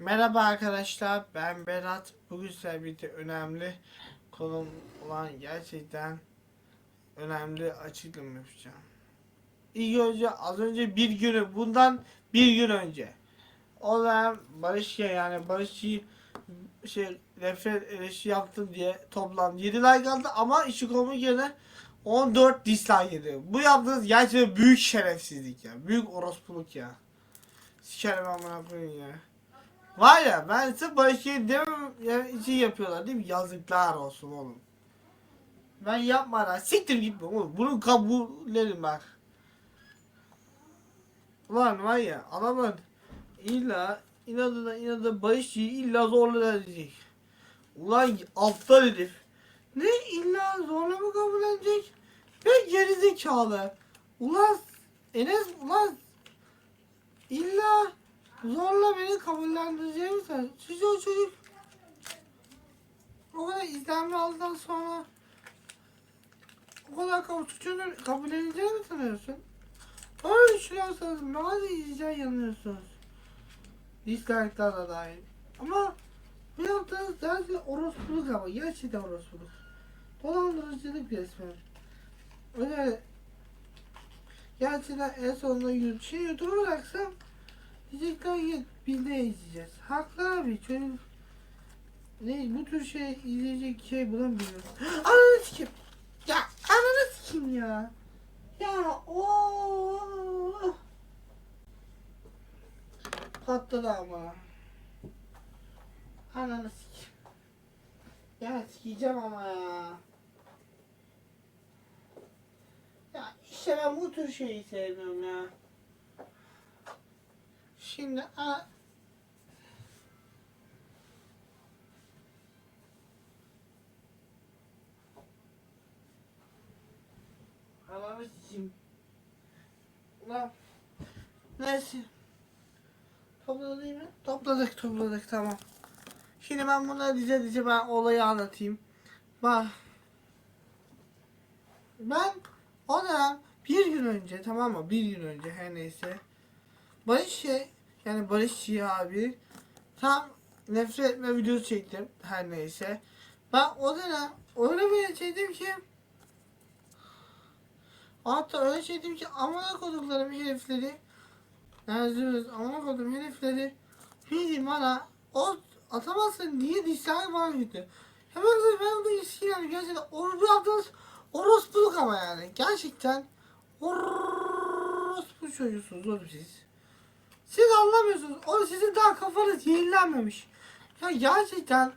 Merhaba arkadaşlar ben Berat. Bugün sizlerle birlikte önemli konum olan gerçekten önemli açıklama yapacağım. İlk önce az önce bir günü bundan bir gün önce olan Barış'ya yani Barış'ı şey nefret eleştiri yaptım diye toplam 7 like aldı ama işi komik yerine 14 dislike yedi. Bu yaptığınız gerçekten büyük şerefsizlik ya. Büyük orospuluk ya. Sikerim amına koyayım ya. Var ya ben size Barış'ı demem ya, için yapıyorlar değil mi? Yazıklar olsun oğlum. Ben yapmadan siktir gitme oğlum. Bunu kabullerim bak. Ulan var ya adamın illa inadına inadına Barış'ı illa zorla edecek. Ulan aptal herif. Ne illa zorla mı kabullenecek? Ve gerizekalı. Ulan Enes ulan illa zorla beni kabullendireceğini sen. Siz o çocuk o kadar izlenme aldıktan sonra o kadar kabul çocuğun kabulleneceğini mi sanıyorsun? Öyle düşünüyorsanız maalesef izleyeceği yanılıyorsunuz. Dislike'lar da dahil. Ama bu yaptığınız gerçekten orospuluk ama gerçekten orospuluk. Dolandırıcılık resmen. Öyle gerçekten en sonunda şey YouTube'a bıraksam ki biz de izleyeceğiz. Haklı abi çocuk ne bu tür şey izleyecek şey bulamıyoruz. Ananı sikim. Ya ananı sikim ya. Ya o patladı ama. Ananı sikim. Ya sikeceğim ama ya. Ya işte ben bu tür şeyi sevmiyorum ya. Şimdi a Ananı sikeyim. Ulan. Neyse. Topladık değil mi? Topladık topladık tamam. Şimdi ben bunları dize dize ben olayı anlatayım. Bak. Ben o dönem bir gün önce tamam mı? Bir gün önce her neyse. Barış şey yani Barış Şia abi tam nefret etme videosu çektim her neyse. Ben o dönem öyle bir çektim ki hatta öyle çektim ki amına koduklarım herifleri yani diyoruz amına kodum herifleri bildiğin bana o atamazsın niye dislike bana gitti. Hemen de ben bu ilişkiler gerçekten or, bu yaptığınız orospuluk ama yani gerçekten orospu çocuğusunuz oğlum siz. Siz anlamıyorsunuz. O sizin daha kafanız yenilenmemiş. Ya gerçekten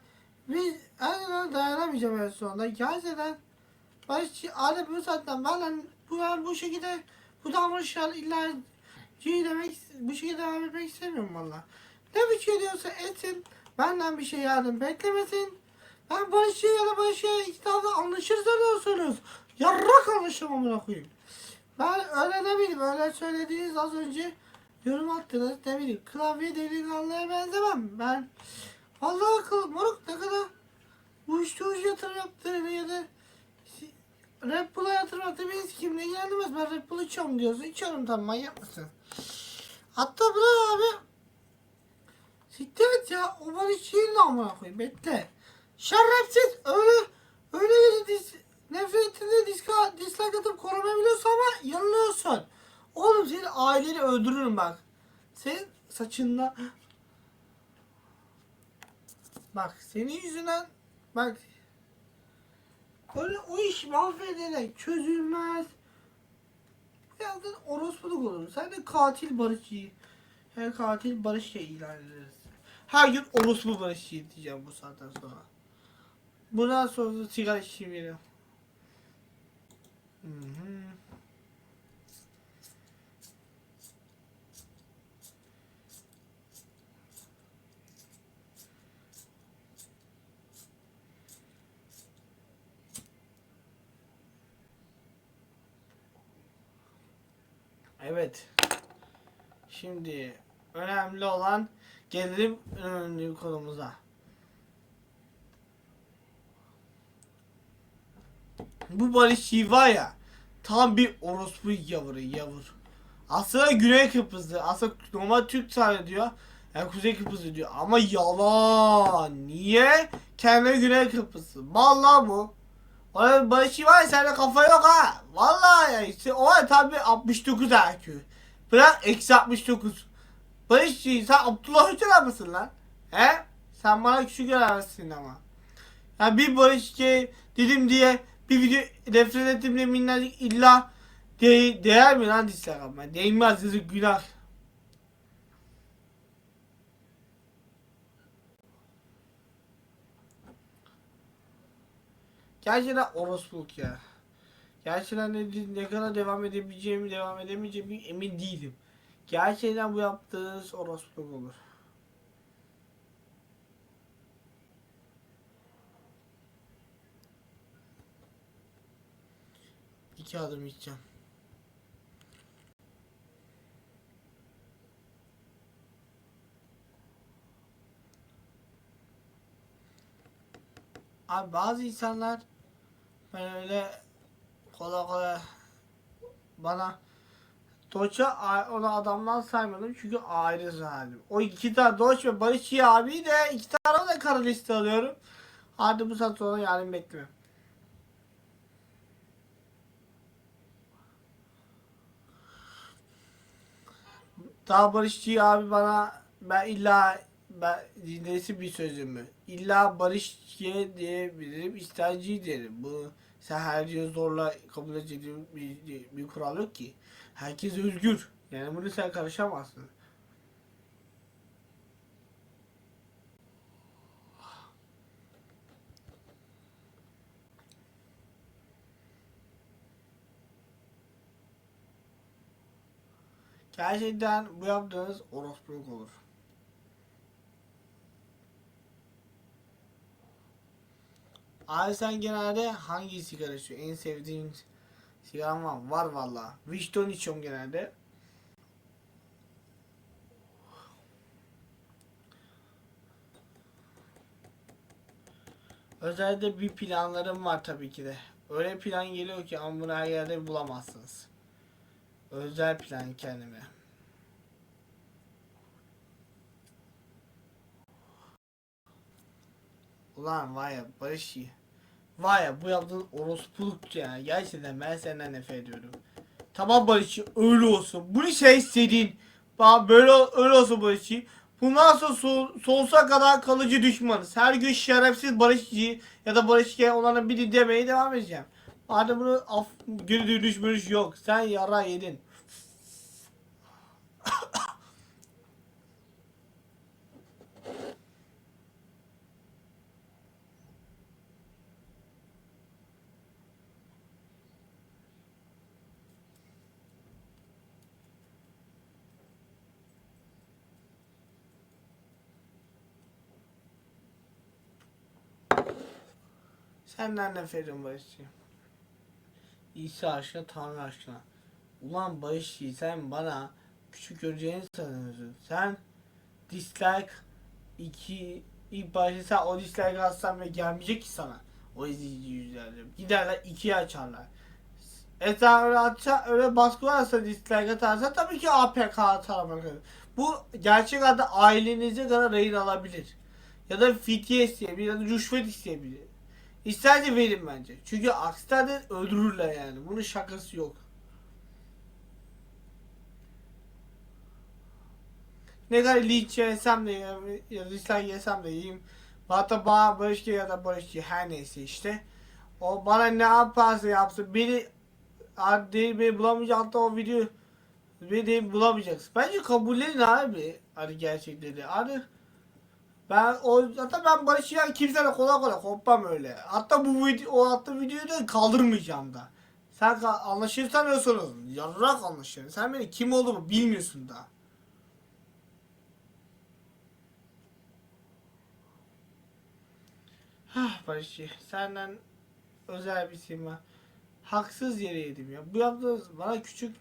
biz en dayanamayacağım en sonunda. Gerçekten Barışçı aile bu saatten ben bu ben bu şekilde bu davranışlar illa G demek bu şekilde devam etmek istemiyorum valla. Ne biçim ediyorsa etsin. Benden bir şey yardım beklemesin. Ben Barışçı ya da Barışçı iki tarafta anlaşırsa ne olsunuz? Yarrak anlaşamam amına koyayım. Ben öyle bileyim öyle söylediğiniz az önce yorum attınız. Ne bileyim klavye delikanlıya benzemem. Ben vallahi akıl moruk ne kadar uyuşturucu yatırım yaptığını ya da Red Bull'a yatırım yaptığını biz kimle ilgilendirmez ben Red Bull içiyorum diyorsun. İçiyorum tamam manyak mısın? Hatta bırak abi? Siktir et ya. O bana hiç değil amına koyayım. Bekle. Şerefsiz. Öyle öyle dis, nefretinde diska, dislike atıp korumayabiliyorsun ama yanılıyorsun Oğlum senin aileni öldürürüm bak. Senin saçından... Bak senin yüzünden... Bak... Öyle o iş mahvederek çözülmez. Birazdan orospuluk olur. Sen de katil barışçıyı. Her katil barışçı ilan ederiz. Her gün orospu barışçı diyeceğim bu saatten sonra. Bundan sonra sigara içeyim Hı hı. Evet. Şimdi önemli olan gelelim önemli konumuza. Bu Barış Yiğit var ya tam bir orospu yavru yavur. Aslında Güney Kıbrıs'ı. Aslında normal Türk diyor. Yani Kuzey Kıbrıs diyor ama yalan. Niye? Kendi Güney Kıbrıs'ı. Vallahi bu. Oğlum Barış'ı var ya sende kafa yok ha. Vallahi ya işte o tabi 69 IQ. Bırak eksi 69. Barış'ı sen Abdullah Öcalan mısın lan? He? Sen bana küçük göremezsin ama. Ya bir Barış'ı dedim diye bir video nefret ettim diye minnacık illa de değer mi lan dislike ama? Değmez yazık günah. Gerçekten orospuluk ya. Gerçekten ne, ne kadar devam edebileceğimi, devam edemeyeceğimi emin değilim. Gerçekten bu yaptığınız orospuluk olur. İki adım içeceğim. Abi bazı insanlar ben öyle kolay kolay bana Doç'a onu adamdan saymadım çünkü ayrı zalim. O iki tane Doç ve Barışçı abi de iki tane de kara liste alıyorum. Hadi bu saat sonra yarın bekleme. Daha Barışçı abi bana ben illa ben dinlesi bir sözümü. İlla Barışçı'ya diyebilirim, isterci derim. Bu sen her şeyi zorla kabul edeceğin bir, bir kural yok ki. Herkes özgür. Yani bunu sen karışamazsın. Gerçekten bu yaptığınız orospuluk olur. Abi sen genelde hangi sigara içiyorsun? En sevdiğin sigaran var? Var valla. Vişton içiyorum genelde. Özellikle bir planlarım var tabii ki de. Öyle plan geliyor ki ama bunu her yerde bulamazsınız. Özel plan kendime. Ulan var ya Barış. Var bu yaptığın orospuluk ya. Gerçekten ben senden nefret ediyorum. Tamam Barış'ı öyle olsun. Bunu şey istediğin. Bak böyle öyle olsun Barış'ı. Bundan sonra sol, sonsuza kadar kalıcı düşmanız. Her gün şerefsiz Barışçı ya da Barışçı'ya onların biri demeye devam edeceğim. Hadi bunu af, geri dönüş yok. Sen yara yedin. Senden ediyorum Barışçı. İsa aşkına Tanrı aşkına. Ulan Barışçı sen bana küçük göreceğini sanıyorsun. Sen dislike iki ilk başta sen o dislike atsan ve gelmeyecek ki sana. O izleyici yüzlerce. Giderler ikiye açarlar. E öyle atsa öyle baskı varsa dislike atarsa tabii ki APK atar. Bu gerçek adı ailenize kadar rehin alabilir. Ya da fidye isteyebilir ya da rüşvet isteyebilir. İsterse verin bence. Çünkü aksi takdirde öldürürler yani. Bunun şakası yok. Ne kadar linç yesem de ya dislike yesem de yiyeyim. Hatta bana Barışçı ya da Barışçı her neyse işte. O bana ne yaparsa yapsın. Beni değil beni bulamayacak hatta o video beni değil bulamayacaksın. Bence kabullenin abi. Hani gerçekleri. Hani ben o zaten ben barışıyan kimseyle kolay kolay kopmam öyle. Hatta bu video o attığım videoyu da kaldırmayacağım da. Sen anlaşırsan öyle Yarrak anlaşırım. Sen beni kim olduğumu bilmiyorsun da. Hah Barışçı senden özel bir var. Haksız yere yedim ya. Bu yaptığınız bana küçük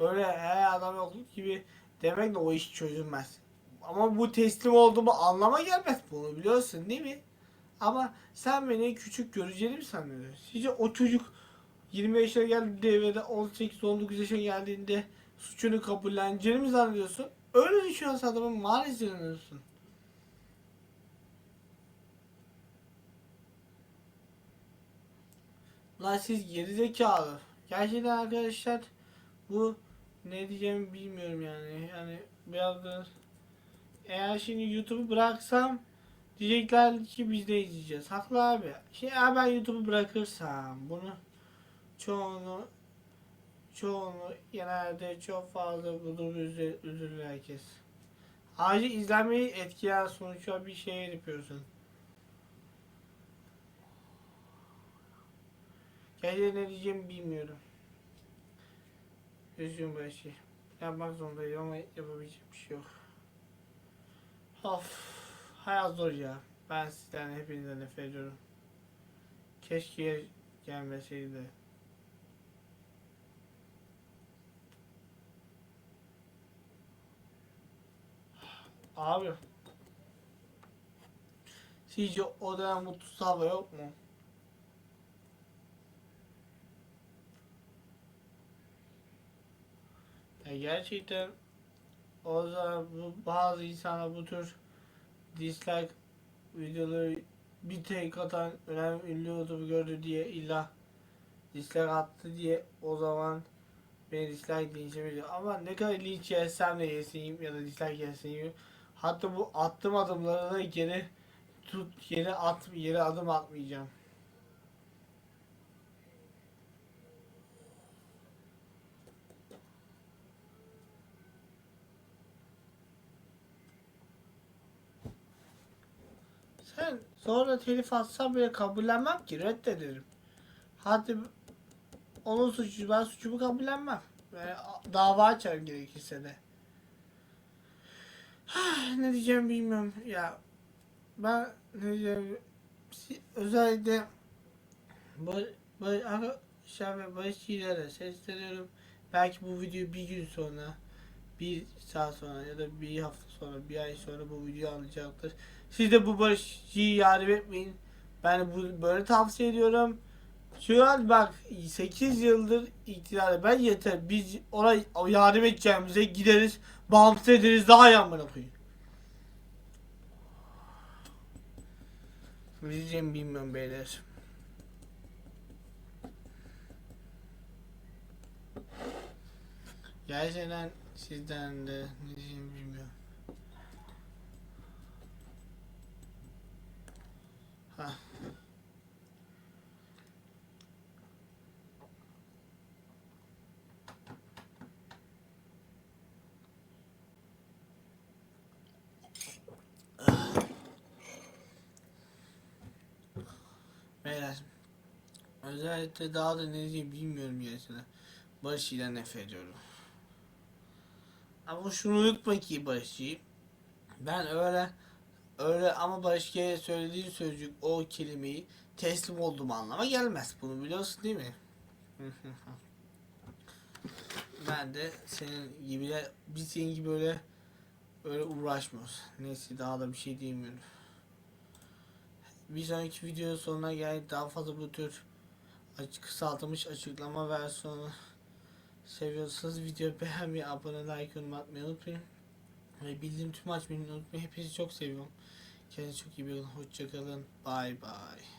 öyle he adam yokluk gibi demekle o iş çözülmez. Ama bu teslim olduğumu anlama gelmez. Bunu biliyorsun değil mi? Ama sen beni küçük göreceğini mi sanıyorsun? Sizce o çocuk 20 yaşına geldiğinde ve de 18-19 yaşına geldiğinde suçunu kabulleneceğini mi zannediyorsun? Öyle düşünüyorsun adamın maalesef inanıyorsun. Lan siz gerizekalı. Gerçekten arkadaşlar bu ne diyeceğimi bilmiyorum yani. Yani biraz da eğer şimdi YouTube'u bıraksam diyecekler ki biz de izleyeceğiz. Haklı abi. Şey eğer ben YouTube'u bırakırsam bunu çoğunu çoğunu genelde çok fazla bulur üzü- üzülür herkes. Ayrıca izlenmeyi etkiler sonuçta bir şey yapıyorsun. Gerçekten ne diyeceğimi bilmiyorum. Üzgün böyle şey. Yapmak zorundayım ama yapabilecek bir şey yok. Of. Hayat zor ya. Ben sizden hepinizden nefret ediyorum. Keşke gelmeseydi. Abi. Sizce o dönem mutlu hava yok mu? Ya gerçekten o zaman bu, bazı insanlar bu tür dislike videoları bir tek atan önemli ünlü YouTuber gördü diye illa dislike attı diye o zaman beni dislike linçlemeyecek. Ama ne kadar linç yersem de yesineyim ya da dislike yesineyim. Hatta bu attığım adımları da geri tut geri at geri adım atmayacağım. Sen sonra telif atsan bile kabullenmem ki reddederim. Hadi onun suçu ben suçumu kabullenmem. Ve dava açarım gerekirse de. ne diyeceğimi bilmiyorum ya. Ben ne diyeceğim özellikle bu, bu arkadaşlar ve barışçılara sesleniyorum. Belki bu video bir gün sonra bir saat sonra ya da bir hafta sonra bir ay sonra bu video alacaktır. Siz de bu barışçıyı yardım etmeyin. Ben bu böyle tavsiye ediyorum. Şu an bak 8 yıldır iktidarda ben yeter biz ona yardım edeceğimize gideriz bağımsız ederiz daha iyi amına koyayım. Ne diyeceğimi bilmiyorum beyler. Gerçekten sizden de ne diyeceğimi bilmiyorum. Ha. Beyler. Özellikle daha da ne diyeyim bilmiyorum gerçekten. Barış ile nefret ediyorum. Ama şunu unutma ki Barış'ı. Ben öyle öyle ama Barış'a söylediğin sözcük o kelimeyi teslim olduğum anlama gelmez. Bunu biliyorsun değil mi? ben de senin gibi de biz senin gibi böyle öyle uğraşmıyoruz. Neyse daha da bir şey diyemiyorum. Bir sonraki video sonuna geldik. Daha fazla bu tür kısaltılmış açıklama versiyonu seviyorsanız video beğenmeyi, abone, like, yorum unutmayın. Ve bildirim tüm açmayı unutmayın. Hepinizi çok seviyorum. Kendinize çok iyi bakın. Hoşçakalın. Bye bye.